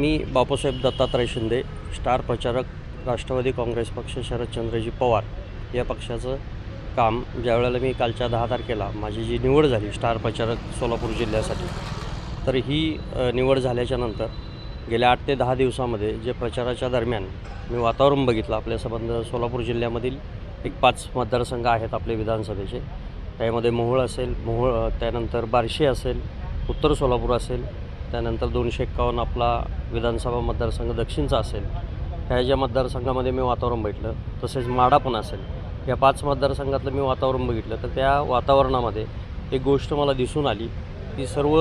मी Bapusaheb Dattatray Shinde star प्रचारक राष्ट्रवादी काँग्रेस पक्ष शरदचंद्रजी पवार या पक्षाचं काम ज्यावेळेला मी कालच्या दहा तारखेला माझी जी निवड झाली स्टार प्रचारक सोलापूर जिल्ह्यासाठी तर ही निवड झाल्याच्यानंतर गेल्या आठ ते दहा दिवसामध्ये जे प्रचाराच्या दरम्यान मी वातावरण बघितलं आपल्या संबंध सोलापूर जिल्ह्यामधील एक पाच मतदारसंघ आहेत आपले विधानसभेचे. त्यामध्ये मोहोळ असेल मोहोळ त्यानंतर बार्शी असेल उत्तर सोलापूर असेल त्यानंतर दोनशे एक्कावन्न आपला विधानसभा मतदारसंघ दक्षिणचा असेल. ह्या ज्या मतदारसंघामध्ये मी वातावरण बघितलं तसेच माडा पण असेल. या पाच मतदारसंघातलं मी वातावरण बघितलं तर त्या वातावरणामध्ये एक गोष्ट मला दिसून आली की सर्व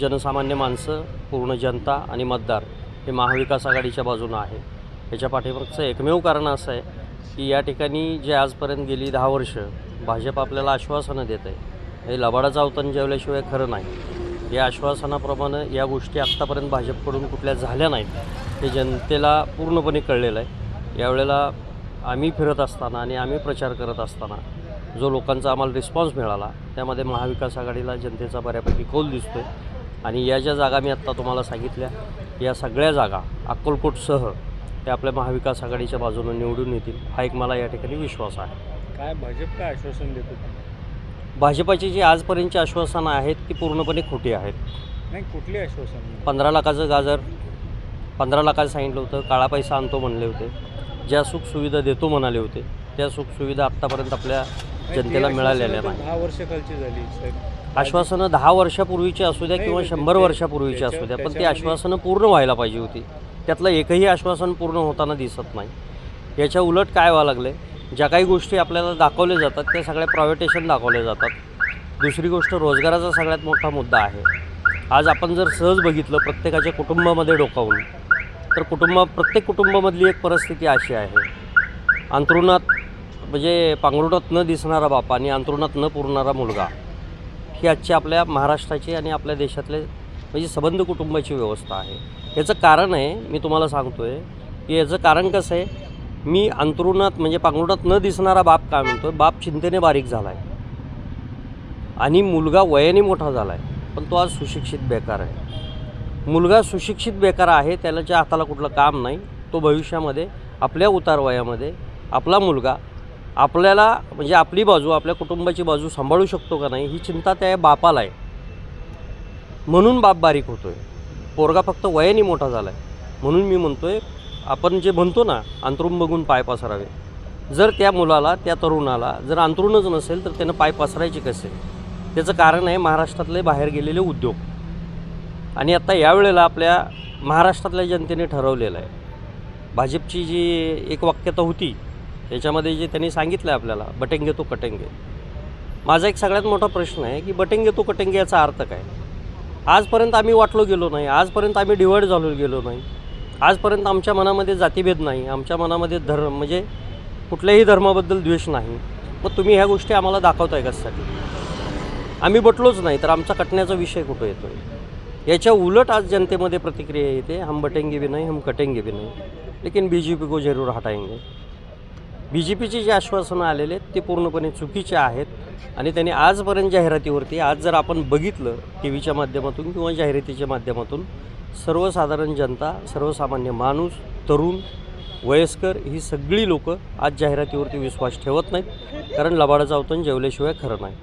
जनसामान्य माणसं पूर्ण जनता आणि मतदार हे महाविकास आघाडीच्या बाजूनं आहे. याच्या पाठीमागचं एकमेव कारण असं आहे की या ठिकाणी जे आजपर्यंत गेली दहा वर्ष भाजप आपल्याला आश्वासनं देत आहे हे लबाडाचा अवतन जेवल्याशिवाय खरं नाही. या आश्वासनाप्रमाणे या गोष्टी आत्तापर्यंत भाजपकडून कुठल्या झाल्या नाहीत. हे जनतेला पूर्णपणे कळलेलं आहे. यावेळेला आम्ही फिरत असताना आणि आम्ही प्रचार करत असताना जो लोकांचा आम्हाला रिस्पॉन्स मिळाला त्यामध्ये महाविकास आघाडीला जनतेचा बऱ्यापैकी कौल दिसतो आहे आणि या ज्या जागा मी आत्ता तुम्हाला सांगितल्या या सगळ्या जागा अक्कलकोटसह ते आपल्या महाविकास आघाडीच्या बाजूने निवडून येतील हा एक मला या ठिकाणी विश्वास आहे. काय भाजप काय आश्वासन देतो? भाजपाची जी आजपर्यंतची आश्वासनं आहेत ती पूर्णपणे खोटी आहेत. नाही कुठली आश्वासन? पंधरा लाखाचं गाजर पंधरा लाखाचं सांगितलं होतं काळा पैसा आणतो म्हणले होते. ज्या सुखसुविधा देतो म्हणाले होते त्या सुखसुविधा आत्तापर्यंत आपल्या जनतेला मिळालेल्या नाही दहा वर्ष खालची झाली साहेब. आश्वासनं दहा वर्षापूर्वीची असू द्या किंवा नाही, शंभर वर्षापूर्वीची असू द्या पण ती आश्वासनं पूर्ण व्हायला पाहिजे होती. त्यातलं एकही आश्वासन पूर्ण होताना दिसत नाही. याच्या उलट काय व्हावं लागले ज्या काही गोष्टी आपल्याला दाखवल्या जातात त्या सगळ्या प्रायव्हेटेशन दाखवल्या जातात. दुसरी गोष्ट रोजगाराचा सगळ्यात मोठा मुद्दा आहे. आज आपण जर सहज बघितलं प्रत्येकाच्या कुटुंबामध्ये डोकावून तर कुटुंब प्रत्येक कुटुंबामधली एक परिस्थिती अशी आहे. अंतरुणात म्हणजे पांघरुणात न दिसणारा बाप आणि अंतरुणात न पुरणारा मुलगा ही आजची आपल्या महाराष्ट्राची आणि आपल्या देशातले म्हणजे सबंध कुटुंबाची व्यवस्था आहे. याचं कारण आहे मी तुम्हाला सांगतो आहे की याचं कारण कसं आहे? मी अंतरुणात म्हणजे पांघरुणात न दिसणारा बाप काय म्हणतो बाप चिंतेने बारीक झाला आहे आणि मुलगा वयाने मोठा झाला आहे पण तो आज सुशिक्षित बेकार आहे. मुलगा सुशिक्षित बेकार आहे त्याच्या हाताला कुठलं काम नाही तो भविष्यामध्ये आपल्या उतार वयामध्ये आपला मुलगा आपल्याला म्हणजे आपली बाजू आपल्या कुटुंबाची बाजू सांभाळू शकतो का नाही ही चिंता त्या बापाला आहे. म्हणून बाप बारीक होतो आहे पोरगा फक्त वयाने मोठा झाला आहे म्हणून मी म्हणतो आहे आपण जे म्हणतो ना अंतरुण बघून पाय पसरावे. जर त्या मुलाला त्या तरुणाला जर अंतरुणच नसेल तर त्यानं पाय पसरायचे कसे? त्याचं कारण आहे महाराष्ट्रातले बाहेर गेलेले उद्योग. आणि आत्ता यावेळेला आपल्या महाराष्ट्रातल्या जनतेने ठरवलेलं आहे. भाजपची जी एक वाक्यता होती त्याच्यामध्ये जे त्यांनी सांगितलं आहे आपल्याला बटेंगे तो कटेंगे. माझा एक सगळ्यात मोठा प्रश्न आहे की बटेंगे तो कटेंगे याचा अर्थ काय? आजपर्यंत आम्ही वाटलो गेलो नाही आजपर्यंत आम्ही डिवाईड झालो गेलो नाही. आजपर्यंत आमच्या मनामध्ये जातीभेद नाही आमच्या मनामध्ये धर्म म्हणजे कुठल्याही धर्माबद्दल द्वेष नाही. मग तुम्ही ह्या गोष्टी आम्हाला दाखवताय कशासाठी? आम्ही बटलोच नाही तर आमचा कटण्याचा विषय कुठं येतो आहे याच्या उलट आज जनतेमध्ये प्रतिक्रिया येते हम बटेंगे भी नाही हम कटेंगे भी नाही. लेकिन बी जे पी को जरूर हटाएंगे. बी जे पीचे जे आश्वासनं आलेले आहेत ते पूर्णपणे चुकीचे आहेत. आणि त्यांनी आजपर्यंत जाहिरातीवरती आज जर आपण बघितलं टी व्हीच्या माध्यमातून किंवा जाहिरातीच्या माध्यमातून सर्वसाधारण जनता सर्वसामान्य माणूस तरुण वयस्कर ही सगळी लोकं आज जाहिरातीवरती विश्वास ठेवत नाहीत. कारण लबाडाचं अवतन जेवल्याशिवाय खरं नाही.